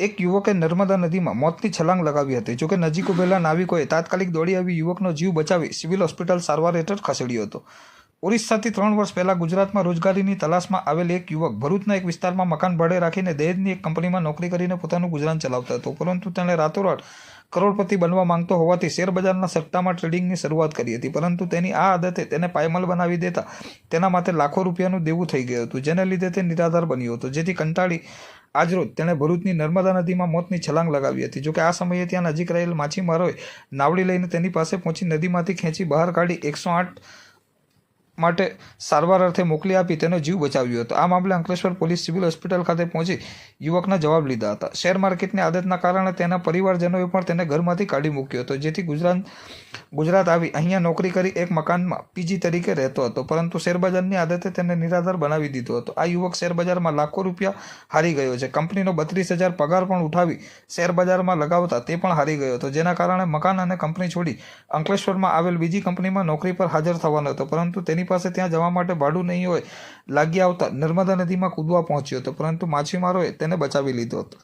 એક યુવકે નર્મદા નદીમાં મોતની છલાંગ લગાવી હતી. જોકે નજીક ઉભેલા નાવિકોએ તાત્કાલિક દોડી આવી યુવકનો જીવ બચાવી સિવિલ હોસ્પિટલ સારવાર હેઠળ ખસેડ્યો હતો. ઓરિસ્સાથી ત્રણ વર્ષ પહેલાં ગુજરાતમાં રોજગારીની તલાશમાં આવેલ એક યુવક ભરૂચના એક વિસ્તારમાં મકાન ભાડે રાખીને દહેજની એક કંપનીમાં નોકરી કરીને પોતાનું ગુજરાન ચલાવતો હતો. પરંતુ તેણે રાતોરાત કરોડપતિ બનવા માંગતો હોવાથી શેરબજારના સટ્ટામાં ટ્રેડિંગની શરૂઆત કરી હતી. પરંતુ તેની આ આદતે તેને પાયમલ બનાવી દેતા તેના માટે લાખો રૂપિયાનું દેવું થઈ ગયું હતું, જેને લીધે તે નિરાધાર બન્યો હતો. જેથી કંટાળી આજરોજ તેણે ભરૂચની નર્મદા નદીમાં મોતની છલાંગ લગાવી હતી. જોકે આ સમયે ત્યાં નજીક રહેલ માછીમારોએ નાવડી લઈને તેની પાસે પહોંચી નદીમાંથી ખેંચી બહાર કાઢી એકસો આઠ માટે સારવાર અર્થે મોકલી આપી તેનો જીવ બચાવ્યો હતો. આ મામલે અંકલેશ્વર પોલીસ સિવિલ હોસ્પિટલ ખાતે પહોંચી યુવકના જવાબ લીધા હતા. શેર માર્કેટની આદતના કારણે તેના પરિવારજનોએ પણ તેને ઘરમાંથી કાઢી મૂક્યો હતો. જેથી ગુજરાત ગુજરાત આવી અહીંયા નોકરી કરી એક મકાનમાં પીજી તરીકે રહેતો હતો. પરંતુ શેરબજારની આદતે તેને નિરાધાર બનાવી દીધો હતો. આ યુવક શેરબજારમાં લાખો રૂપિયા હારી ગયો છે. કંપનીનો બત્રીસ હજાર પગાર પણ ઉઠાવી શેરબજારમાં લગાવતા તે પણ હારી ગયો હતો. જેના કારણે મકાન અને કંપની છોડી અંકલેશ્વરમાં આવેલ બીજી કંપનીમાં નોકરી પર હાજર થવાનો હતો. પરંતુ તેની પાસે ત્યાં જવા માટે ભાડું નહીં હોય, લાગી આવતા નર્મદા નદીમાં કૂદવા પહોંચ્યો હતો, પરંતુ માછીમારોએ તેને બચાવી લીધો હતો.